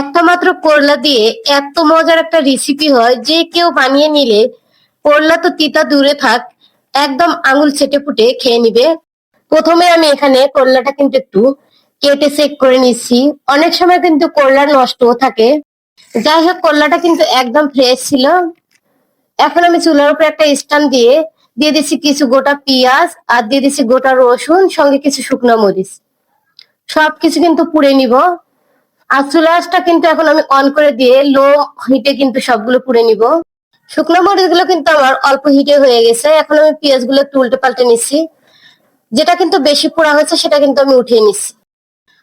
একটা মাত্র করলা দিয়ে এত মজার একটা রেসিপি হয়, যে কেউ বানিয়ে নিলে করলা তো তিতা দূরে থাক, একদম আঙুল ছেটে ফুটে খেয়ে নিবে। প্রথমে আমি এখানে করলাটা কিন্তু একটু কেটে চেক করে নিচ্ছি। অনেক সময় কিন্তু করলা নষ্টও থাকে। যাই হোক, করলাটা কিন্তু একদম ফ্রেশ ছিল। এখন আমি চুলার উপরে একটা স্ট্যান্ড দিয়ে দিয়ে দিচ্ছি কিছু গোটা পেঁয়াজ আর দিয়ে দিচ্ছি গোটা রসুন, সঙ্গে কিছু শুকনো মরিচ। সবকিছু কিন্তু পুড়ে নিব। আর চুলাসটা কিন্তু এখন আমি অন করে দিয়ে লো হিটে কিন্তু সবগুলো পুড়ে নিব। শুকনো মরিচগুলো কিন্তু আমার অল্প হিটে হয়ে গেছে। এখন আমি পেঁয়াজগুলো একটু উল্টে পাল্টে নিচ্ছি। যেটা কিন্তু বেশি পোড়া হয়েছে সেটা কিন্তু আমি উঠিয়ে নিচ্ছি।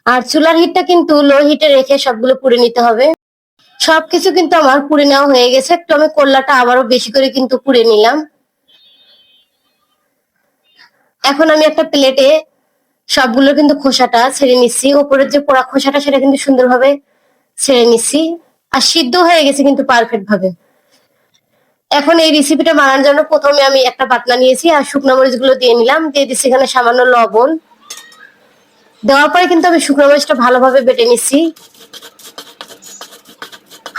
আর চুলার হিটটা কিন্তু লো হিটে রেখে সবগুলো পুড়ে নিতে হবে। সবকিছু কিন্তু আমার পুড়ে নেওয়া হয়ে গেছে। একটু আমি করলাটা আবারও বেশি করে কিন্তু পুড়ে নিলাম। এখন আমি একটা প্লেটে সবগুলো কিন্তু খোসাটা ছেড়ে নিচ্ছি। উপরের যে পোড়া খোসাটা, সেটা কিন্তু সুন্দরভাবে ছেড়ে নিচ্ছি। আর সিদ্ধ হয়ে গেছে কিন্তু পারফেক্ট ভাবে। এখন এই রেসিপিটা বানানোর জন্য প্রথমে আমি একটা পাতলা নিয়েছি আর শুকনো মরিচগুলো দিয়ে নিলাম। দিয়ে দিচ্ছি এখানে সামান্য লবণ। দেওয়ার পরে কিন্তু আমি শুকনো মরিচটা ভালোভাবে বেটে নিচ্ছি।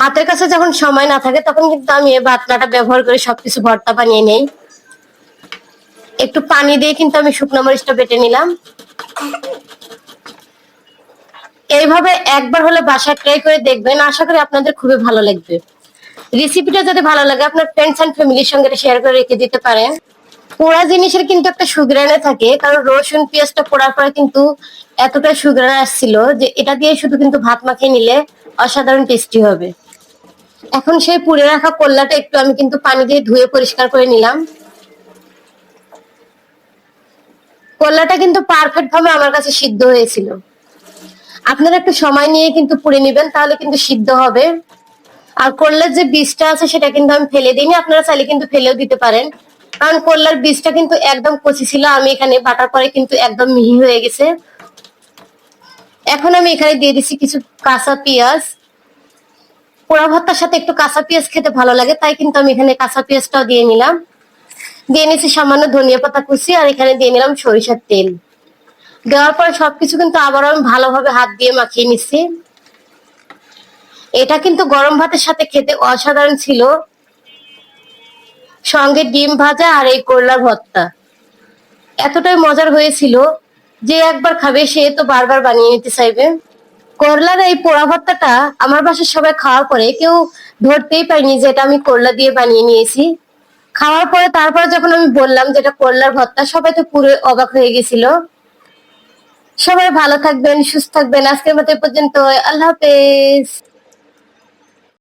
হাতের কাছে যখন সময় না থাকে, তখন কিন্তু আমি এই বাটনাটা ব্যবহার করে সবকিছু ভর্তা বানিয়ে নেই। একটু পানি দিয়ে কিন্তু আমি শুকনো মরিচটা বেটে নিলাম। এইভাবে একবার হলে বাসায় ট্রাই করে দেখবেন। আশা করি আপনাদের খুবই ভালো লাগবে। রেসিপিটা যদি ভালো লাগে, আপনার ফ্রেন্ডস এন্ড ফ্যামিলির সঙ্গে শেয়ার করে রেখে দিতে পারেন। পোড়া জিনিসের কিন্তু একটা সুগ্রানে থাকে, কারণ রসুন, পেঁয়াজটা পোড়ার পরে কিন্তু এতটা সুগ্রান আসছিল যে এটা দিয়ে শুধু কিন্তু ভাত মাখিয়ে নিলে অসাধারণ টেস্টি হবে। এখন সেই পুড়ে রাখা কল্লাটা একটু আমি কিন্তু পানি দিয়ে ধুয়ে পরিষ্কার করে নিলাম। কল্লাটা কিন্তু পারফেক্ট ভাবে আমার কাছে সিদ্ধ হয়েছিল। আপনারা একটু সময় নিয়ে কিন্তু পুড়ে নেবেন, তাহলে কিন্তু সিদ্ধ হবে। আর করলার যে বীজটা আছে, সেটা কিন্তু আমি ফেলে দিইনি, আপনারা চাইলে কিন্তু ফেলেও দিতে পারেন। কারণ করলার বীজটা কিন্তু একদম কচি ছিল, আমি এখানে বাটার পরে কিন্তু একদম মিহি হয়ে গেছে। এখন আমি এখানে দিয়ে দিচ্ছি কিছু কাঁচা পেঁয়াজ। পোড়া ভর্তার সাথে একটু কাঁচা পেঁয়াজ খেতে ভালো লাগে, তাই কিন্তু আমি এখানে কাঁচা পেঁয়াজটাও দিয়ে নিলাম। দিয়ে নিচ্ছি সামান্য ধনিয়া পাতা কুচি আর এখানে দিয়ে নিলাম সরিষার তেল। দেওয়ার পরে সবকিছু কিন্তু আবার আমি ভালোভাবে হাত দিয়ে মাখিয়ে নিচ্ছি। এটা কিন্তু গরম ভাতের সাথে খেতে অসাধারণ ছিল। সঙ্গে ডিম ভাজা আর এই করলা ভর্তা। এতটাই মজার হয়েছিল যে একবার খাবে সে তো বারবার বানিয়ে নিতে চাইবে। করলার এই পোড়া ভর্তাটা আমার বাসার সবাই খাওয়ার পরে কেউ ধরতেই পারিনি যে এটা আমি করলা দিয়ে বানিয়ে নিয়েছি। খাওয়ার পরে তারপরে যখন আমি বললাম যেটা করলার ভর্তা, সবাই তো পুরো অবাক হয়ে গেছিল। সবাই ভালো থাকবেন, সুস্থ থাকবেন। আজকের মতো পর্যন্ত আল্লাহ হাফেজ।